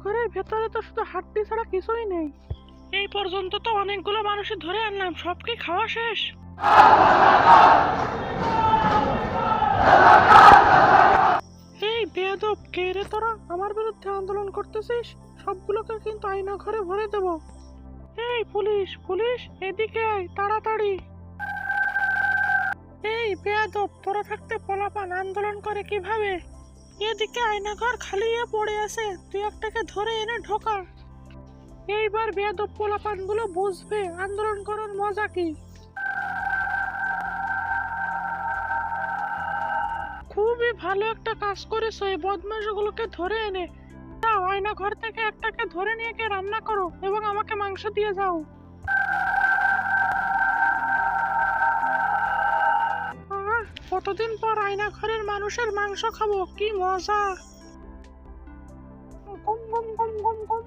ভেতরে তো শুধু হাড্ডি ছাড়া কিছুই নেই। এই পর্যন্ত তো অনেকগুলো মানুষই ধরে আনলাম, সব কি খাওয়া শেষ? এই বেয়াদব, কে রে তোরা? আমার বিরুদ্ধে আন্দোলন করতেছিস? সবগুলোকে কিন্তু আয়না ঘরে ভরে দেব। এই পুলিশ পুলিশ, এদিকে আয়, তাড়াতাড়ি। এই বেয়াদব, তোরা থাকতে পোলাপান আন্দোলন করে কীভাবে? এদিকে আয়নাঘর খালি পড়ে আছে। তুই একটাকে ধরে এনে ঢোকা এইবার বেয়াদব পোলাপানগুলো বুঝবে আন্দোলন করার মজা কি। খুবই ভালো একটা কাজ করেছ এই বদমাশগুলোকে ধরে এনে। যাও আয়না ঘর থেকে একটাকে ধরে নিয়ে গিয়ে রান্না করো এবং আমাকে মাংস দিয়ে যাও। কতদিন পর আয়না ঘরের মানুষের মাংস খাব? কি মজা। গম গম গম গম গম।